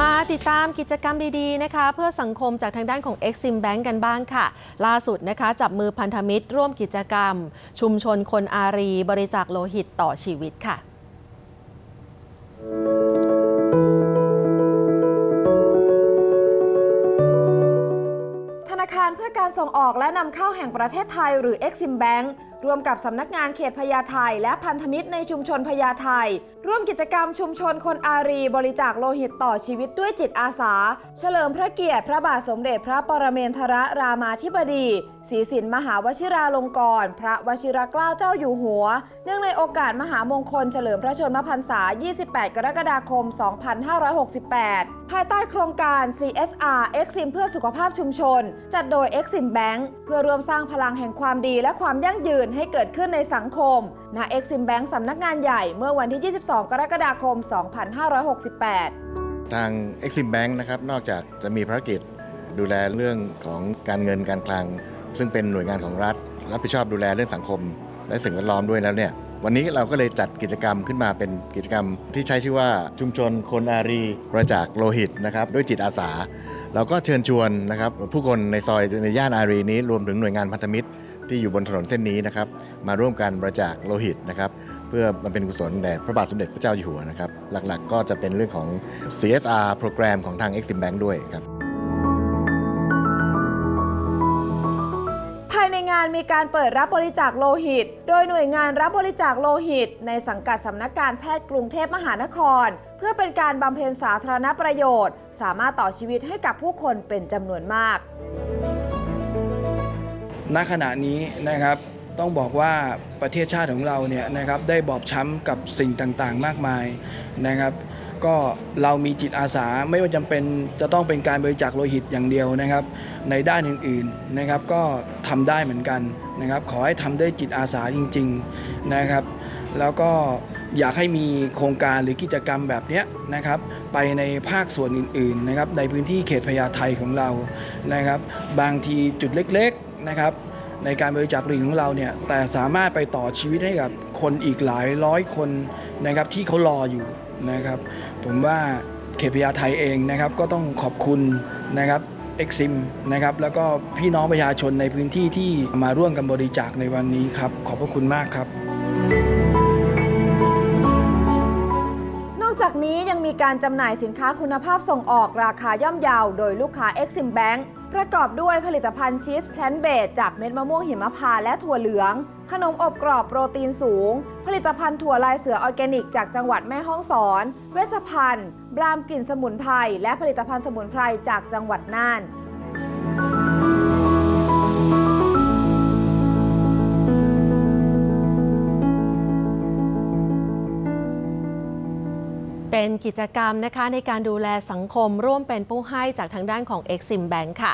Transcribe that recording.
มาติดตามกิจกรรมดีๆนะคะ เพื่อสังคมจากทางด้านของ Exim Bank กันบ้างค่ะ ล่าสุดนะคะ จับมือพันธมิตรร่วมกิจกรรม ชุมชนคนอารีบริจาคโลหิตต่อชีวิตค่ะธนาคารเพื่อการส่งออกและนำเข้าแห่งประเทศไทยหรือ Exim Bank ร่วมกับสำนักงานเขตพญาไทและพันธมิตรในชุมชนพญาไทร่วมกิจกรรมชุมชนคนอารีบริจาคโลหิตต่อชีวิตด้วยจิตอาสา เฉลิมพระเกียรติพระบาทสมเด็จพระปรเมนทรรามาธิบดีศรีสินมหาวชิราลงกรณ์พระวชิรเกล้าเจ้าอยู่หัว เนื่องในโอกาสมหามงคลเฉลิมพระชนมพรรษา 28 กรกฎาคม 2568 ภายใต้โครงการ CSR Exim เพื่อสุขภาพชุมชน จัดโดย Exim Bank เพื่อร่วมสร้างพลังแห่งความดีและความยั่งยืนให้เกิดขึ้นในสังคม ณ Exim Bank สำนักงานใหญ่เมื่อวันที่ 22 กรกฎาคม 2568 ทาง Exim Bank นะครับ นอกจากจะมีภารกิจดูแลเรื่องของการเงินการคลัง ซึ่งเป็นหน่วยงานของรัฐ รับผิดชอบดูแลเรื่องสังคม และสิ่งแวดล้อมด้วยแล้วเนี่ย วันนี้เราก็เลยจัดกิจกรรมขึ้นมาเป็นกิจกรรมที่ใช้ชื่อว่าชุมชนคนอารีบริจาคโลหิตนะครับด้วยจิตอาสาเราก็เชิญชวนนะครับผู้คนในซอยในย่านอารีนี้รวมถึงหน่วยงานพันธมิตร ที่อยู่บนถนนเส้นนี้นะครับ มาร่วมกันบริจาคโลหิตนะครับ เพื่อมาเป็นกุศลแด่พระบาทสมเด็จพระเจ้าอยู่หัวนะครับ หลักๆ ก็จะเป็นเรื่องของ CSR โปรแกรมของทาง Exim Bank ด้วยครับ ภายในงานมีการเปิดรับบริจาคโลหิต โดยหน่วยงานรับบริจาคโลหิต ในสังกัดสำนักการแพทย์กรุงเทพมหานคร เพื่อเป็นการบำเพ็ญสาธารณประโยชน์ สามารถต่อชีวิตให้กับผู้คนเป็นจำนวนมาก ณขณะนี้นะครับต้องบอกว่าประเทศชาติของเราเนี่ยนะครับได้บอบช้ำกับสิ่งต่างๆ มากมายนะครับ ก็เรามีจิตอาสาไม่ว่าจำเป็นจะต้องเป็นการบริจาคโลหิตอย่างเดียวนะครับ ในด้านอื่นๆนะครับก็ทำได้เหมือนกันนะครับ ขอให้ทำด้วยจิตอาสาจริง ๆนะครับ แล้วก็อยากให้มีโครงการหรือกิจกรรมแบบนี้นะครับ ไปในภาคส่วนอื่นๆนะครับ ในพื้นที่เขตพญาไทของเรานะครับ บางทีจุดเล็กๆ นะครับในการบริจาคโลหิตของเราเนี่ยแต่สามารถไปต่อชีวิตให้กับคนอีกหลายร้อยคนนะครับที่เขารออยู่นะครับ ผมว่าเขตพญาไทเองนะครับก็ต้องขอบคุณนะครับเอ็กซิมนะครับแล้วก็พี่น้องประชาชนในพื้นที่ที่มาร่วมกันบริจาคในวันนี้ครับ ขอบพระคุณมากครับ นี้ยังมีการจำหน่ายสินค้าคุณภาพส่งออกราคาย่อมเยาวโดยลูกค้า Exim Bank ประกอบด้วยผลิตภัณฑ์ชีสแพลนเบดจากเม็ดมะม่วงหิมพานและถั่วเหลือง ขนมอบกรอบโปรตีนสูง ผลิตภัณฑ์ถั่วลายเสือออร์แกนิก จากจังหวัดแม่ฮ่องสอน เวชภัณฑ์ บรามกลิ่นสมุนไพรและผลิตภัณฑ์สมุนไพรจากจังหวัดน่าน เป็นกิจกรรมนะคะในการดูแลสังคมร่วมเป็นผู้ให้จากทางด้านของ Exim Bank ค่ะ